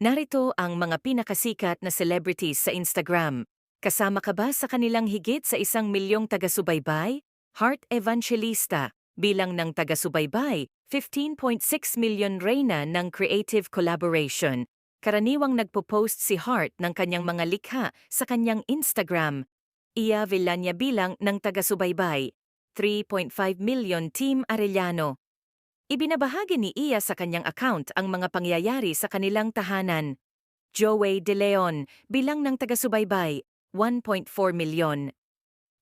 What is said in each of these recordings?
Narito ang mga pinakasikat na celebrities sa Instagram. Kasama ka ba sa kanilang higit sa isang milyong taga-subaybay? Heart Evangelista, bilang ng taga-subaybay, 15.6 million reyna ng creative collaboration. Karaniwang nagpo-post si Heart ng kanyang mga likha sa kanyang Instagram. Iya Villania bilang ng taga-subaybay, 3.5 million Team Arellano. Ibinabahagi ni Iya sa kanyang account ang mga pangyayari sa kanilang tahanan. Joey De Leon bilang ng taga-subaybay, 1.4 milyon.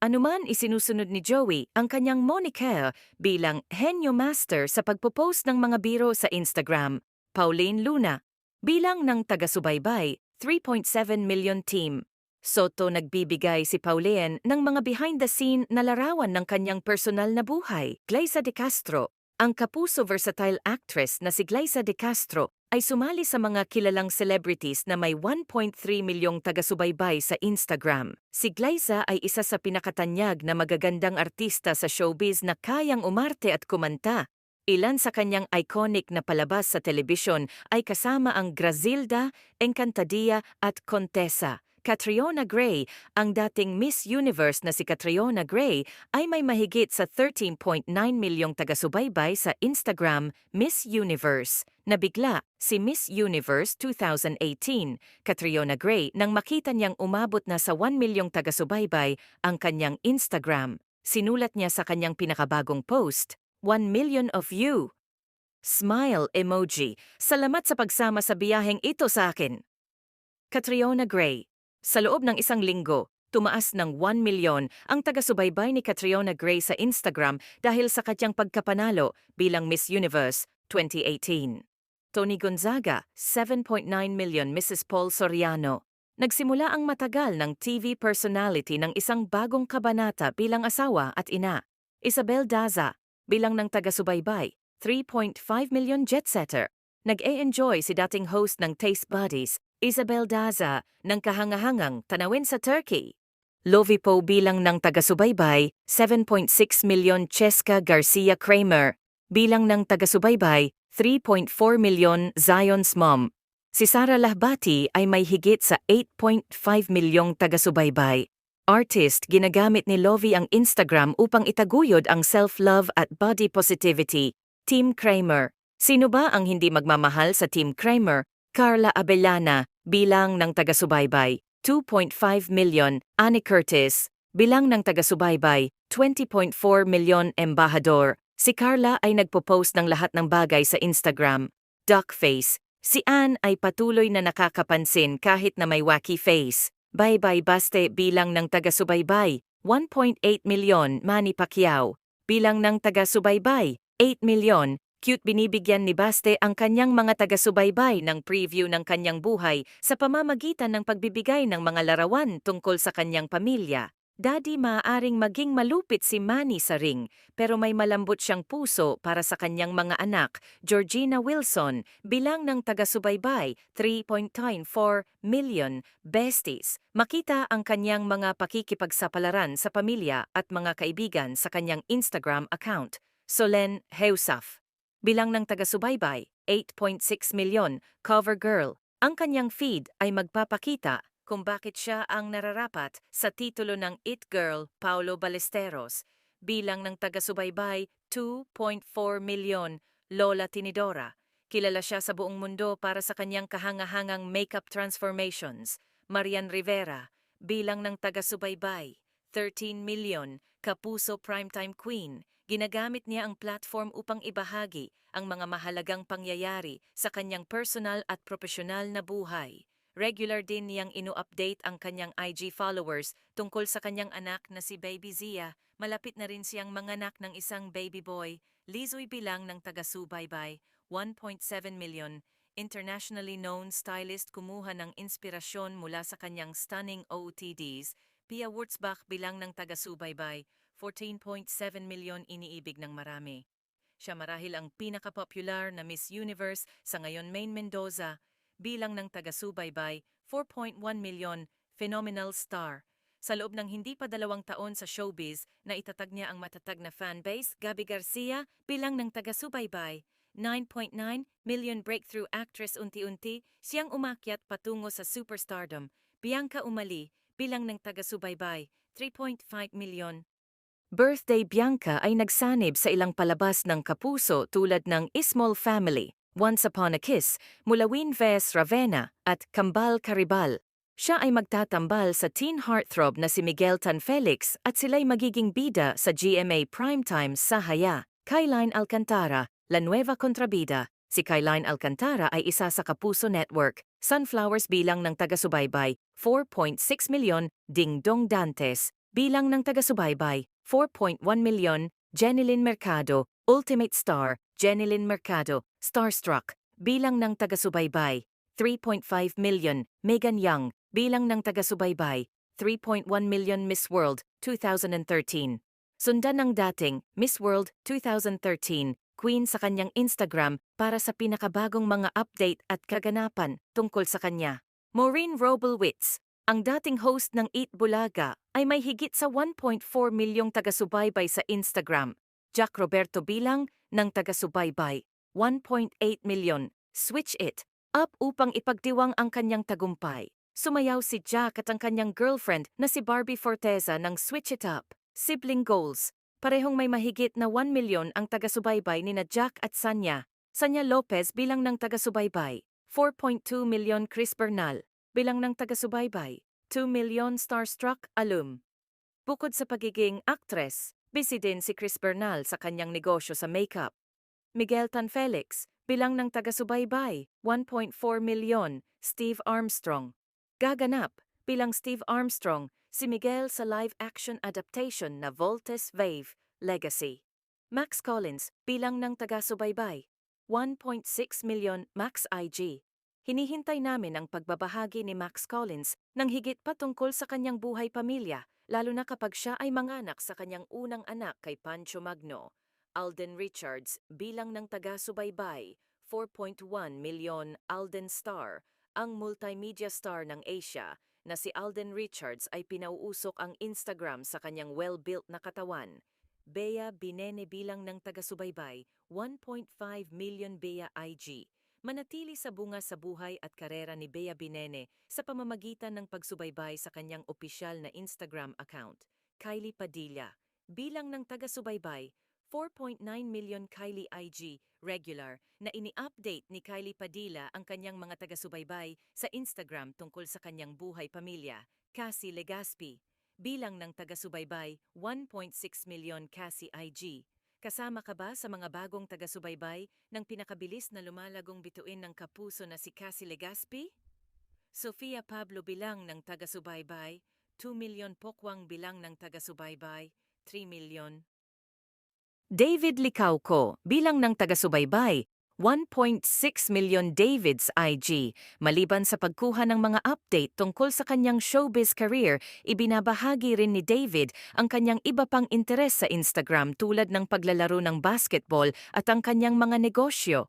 Anuman isinusunod ni Joey ang kanyang moniker bilang Henyo Master sa pagpo-post ng mga biro sa Instagram. Pauline Luna bilang ng taga-subaybay, 3.7 million team. Soto nagbibigay si Pauline ng mga behind-the-scene na larawan ng kanyang personal na buhay. Glyza De Castro, ang kapuso versatile actress na si Glyza De Castro ay sumali sa mga kilalang celebrities na may 1.3 milyong taga-subaybay sa Instagram. Si Glyza ay isa sa pinakatanyag na magagandang artista sa showbiz na kayang umarte at kumanta. Ilan sa kanyang iconic na palabas sa telebisyon ay kasama ang Grazilda, Encantadia at Contessa. Catriona Gray, ang dating Miss Universe na si Catriona Gray, ay may mahigit sa 13.9 milyong taga-subaybay sa Instagram Miss Universe. Nabigla si Miss Universe 2018, Catriona Gray, nang makita niyang umabot na sa 1 milyong taga-subaybay ang kanyang Instagram. Sinulat niya sa kanyang pinakabagong post, 1 million of you. Smile emoji. Salamat sa pagsama sa biyaheng ito sa akin. Catriona Gray, sa loob ng isang linggo, tumaas ng 1 milyon ang taga-subaybay ni Catriona Gray sa Instagram dahil sa kanyang pagkapanalo bilang Miss Universe 2018. Tony Gonzaga, 7.9 million Mrs. Paul Soriano. Nagsimula ang matagal ng TV personality ng isang bagong kabanata bilang asawa at ina. Isabel Daza, bilang ng taga-subaybay, 3.5 million jet-setter. Nag-e-enjoy si dating host ng Taste Buddies, Isabel Daza, ng kahangahangang tanawin sa Turkey. Lovipo bilang ng taga-subaybay, 7.6 million Cheska Garcia Kramer. Bilang ng taga-subaybay, 3.4 million Zion's mom. Si Sara Lahbati ay may higit sa 8.5 milyong taga-subaybay. Artist, ginagamit ni Lovie ang Instagram upang itaguyod ang self-love at body positivity. Team Kramer. Sino ba ang hindi magmamahal sa Team Kramer? Carla Abellana, bilang ng taga-subaybay, 2.5 million. Annie Curtis, bilang ng taga-subaybay, 20.4 million. Embahador. Si Carla ay nagpo-post ng lahat ng bagay sa Instagram. Duckface. Si Anne ay patuloy na nakakapansin kahit na may wacky face. Bye-bye Baste bilang ng taga-subaybay, 1.8 milyon Manny Pacquiao. Bilang ng taga-subaybay, 8 milyon. Cute binibigyan ni Baste ang kanyang mga taga-subaybay ng preview ng kanyang buhay sa pamamagitan ng pagbibigay ng mga larawan tungkol sa kanyang pamilya. Daddy maaaring maging malupit si Manny sa ring, pero may malambot siyang puso para sa kanyang mga anak, Georgina Wilson, bilang ng taga-subaybay, 3.94 million besties. Makita ang kanyang mga pakikipagsapalaran sa pamilya at mga kaibigan sa kanyang Instagram account, Solen Heusaf. Bilang ng taga-subaybay, 8.6 million, cover girl. Ang kanyang feed ay magpapakita kung bakit siya ang nararapat sa titulo ng It Girl Paulo Ballesteros bilang ng taga-subaybay 2.4 milyon Lola Tinidora. Kilala siya sa buong mundo para sa kanyang kahangahangang makeup transformations. Marian Rivera bilang ng taga-subaybay 13 milyon Kapuso Primetime Queen. Ginagamit niya ang platform upang ibahagi ang mga mahalagang pangyayari sa kanyang personal at profesional na buhay. Regular din niyang inu-update ang kanyang IG followers tungkol sa kanyang anak na si Baby Zia. Malapit na rin siyang manganak ng isang baby boy. Lizoy bilang ng taga-subaybay, 1.7 million. Internationally known stylist kumuha ng inspirasyon mula sa kanyang stunning OOTDs. Pia Wurtzbach bilang ng taga-subaybay, 14.7 million iniibig ng marami. Siya marahil ang pinaka-popular na Miss Universe sa ngayon Main Mendoza, bilang ng taga-subaybay, 4.1 milyon, phenomenal star. Sa loob ng hindi pa dalawang taon sa showbiz, na itatag niya ang matatag na fanbase, Gabi Garcia bilang ng taga-subaybay. 9.9 million breakthrough actress unti-unti siyang umakyat patungo sa superstardom. Bianca Umali, bilang ng taga-subaybay, 3.5 million. Birthday Bianca ay nagsanib sa ilang palabas ng kapuso tulad ng Ismol Family, Once Upon a Kiss, Mulawin Ves Ravenna, at Kambal Karibal. Siya ay magtatambal sa teen heartthrob na si Miguel Tan Felix at sila'y magiging bida sa GMA Primetime sa Haya. Kailine Alcantara, La Nueva Contrabida. Si Kailine Alcantara ay isa sa Kapuso Network. Sunflowers bilang ng taga-subaybay, 4.6 milyon. Ding Dong Dantes, bilang ng taga-subaybay, 4.1 milyon. Jenilyn Mercado, Ultimate Star, Jenilyn Mercado, Starstruck, bilang ng taga-subaybay, 3.5 million. Megan Young, bilang ng taga-subaybay, 3.1 million Miss World 2013. Sundan ng dating Miss World 2013 Queen sa kanyang Instagram para sa pinakabagong mga update at kaganapan tungkol sa kanya. Maureen Robelwitz, ang dating host ng Eat Bulaga, ay may higit sa 1.4 milyong taga-subaybay sa Instagram. Jack Roberto bilang ng taga-subaybay, 1.8 milyon. Switch it up upang ipagdiwang ang kanyang tagumpay. Sumayaw si Jack at ang kanyang girlfriend na si Barbie Forteza ng Switch It Up. Sibling goals. Parehong may mahigit na 1 milyon ang taga-subaybay ni na Jack at Sanya. Sanya Lopez bilang ng taga-subaybay. 4.2 milyon Chris Bernal bilang ng taga-subaybay. 2 milyon Starstruck Alum. Bukod sa pagiging actress, busy din si Chris Bernal sa kanyang negosyo sa makeup. Miguel Tan Felix bilang ng taga-subaybay. 1.4 milyon Steve Armstrong. Gaganap bilang Steve Armstrong si Miguel sa live-action adaptation na Voltes Vave Legacy. Max Collins bilang ng taga-subaybay. 1.6 milyon Max IG. Hinihintay namin ang pagbabahagi ni Max Collins ng higit pa tungkol sa kanyang buhay pamilya, lalo na kapag siya ay manganak sa kanyang unang anak kay Pancho Magno. Alden Richards bilang ng taga-subaybay. 4.1 milyon Alden Star, ang multimedia star ng Asia, na si Alden Richards ay pinauusok ang Instagram sa kanyang well-built na katawan. Bea Binene bilang ng taga-subaybay, 1.5 million Bea IG. Manatili sa bunga sa buhay at karera ni Bea Binene sa pamamagitan ng pagsubaybay sa kanyang opisyal na Instagram account. Kylie Padilla, bilang ng taga-subaybay, 4.9 million Kylie IG regular na ini-update ni Kylie Padilla ang kanyang mga taga-subaybay sa Instagram tungkol sa kanyang buhay pamilya. Cassie Legaspi, bilang ng taga-subaybay, 1.6 million Cassie IG. Kasama ka ba sa mga bagong taga-subaybay ng pinakabilis na lumalagong bituin ng kapuso na si Cassie Legaspi? Sofia Pablo bilang ng taga-subaybay, 2 million Pokwang bilang ng taga-subaybay, 3 million. David Licauco bilang ng taga-subaybay, 1.6 million David's IG. Maliban sa pagkuha ng mga update tungkol sa kanyang showbiz career, ibinabahagi rin ni David ang kanyang iba pang interes sa Instagram tulad ng paglalaro ng basketball at ang kanyang mga negosyo.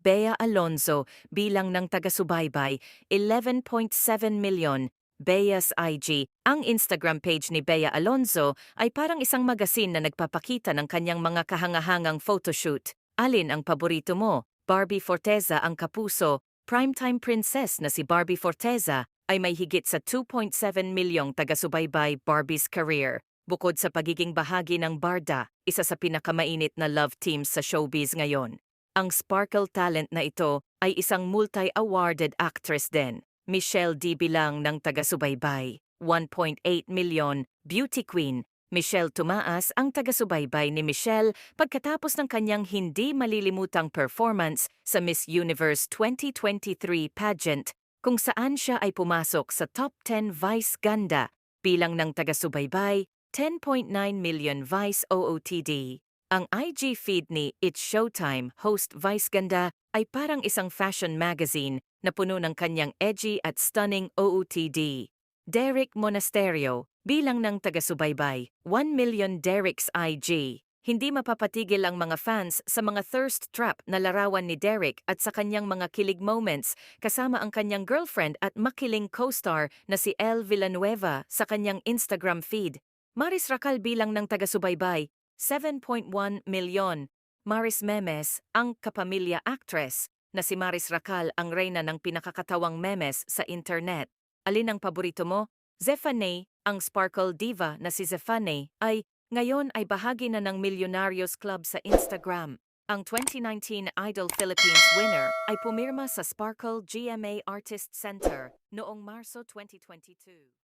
Bea Alonzo bilang ng taga-subaybay, 11.7 million. Bea's IG, ang Instagram page ni Bea Alonzo ay parang isang magasin na nagpapakita ng kanyang mga kahangahangang photoshoot. Alin ang paborito mo? Barbie Forteza ang kapuso, primetime princess na si Barbie Forteza ay may higit sa 2.7 milyong taga-subaybay Barbie's career. Bukod sa pagiging bahagi ng Barda, isa sa pinakamainit na love teams sa showbiz ngayon. Ang sparkle talent na ito ay isang multi-awarded actress din. Michelle D. bilang ng taga-subaybay, 1.8 milyon, beauty queen. Michelle Tumaas ang taga-subaybay ni Michelle pagkatapos ng kanyang hindi malilimutang performance sa Miss Universe 2023 pageant kung saan siya ay pumasok sa top 10 Vice Ganda bilang ng taga-subaybay, 10.9 million Vice OOTD. Ang IG feed ni It's Showtime host Vice Ganda ay parang isang fashion magazine na puno ng kanyang edgy at stunning OOTD. Derek Monasterio, bilang ng taga-subaybay, 1 million Derek's IG. Hindi mapapatigil ang mga fans sa mga thirst trap na larawan ni Derek at sa kanyang mga kilig moments kasama ang kanyang girlfriend at makiling co-star na si Elle Villanueva sa kanyang Instagram feed. Maris Racal bilang ng taga-subaybay, 7.1 milyon. Maris Memes, ang kapamilya actress, na si Maris Racal ang reyna ng pinakakatawang memes sa internet. Alin ang paborito mo? Zephane, ang sparkle diva na si Zephane, ay ngayon ay bahagi na ng Millionarios Club sa Instagram. Ang 2019 Idol Philippines winner ay pumirma sa Sparkle GMA Artist Center noong Marso 2022.